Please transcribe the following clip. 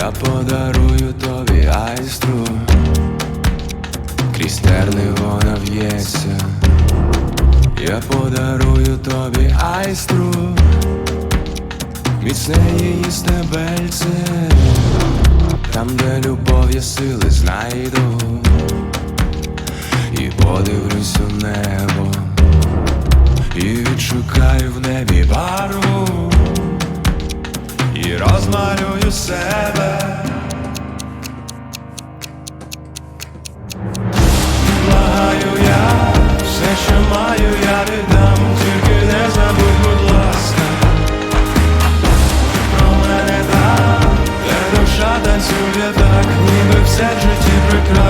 Я подарую тобі айстру, крізь терни вона в'ється, я подарую тобі айстру, міцне її стебельце, там, де любов я сили знайду, і подивлюсь у небо, і відшукаю в небі барву і розмалюю себе. Благаю я, все, що маю, я віддам, тільки не забудь, будь ласка, про мене там, де душа танцює так, ніби все в житті прекрасно.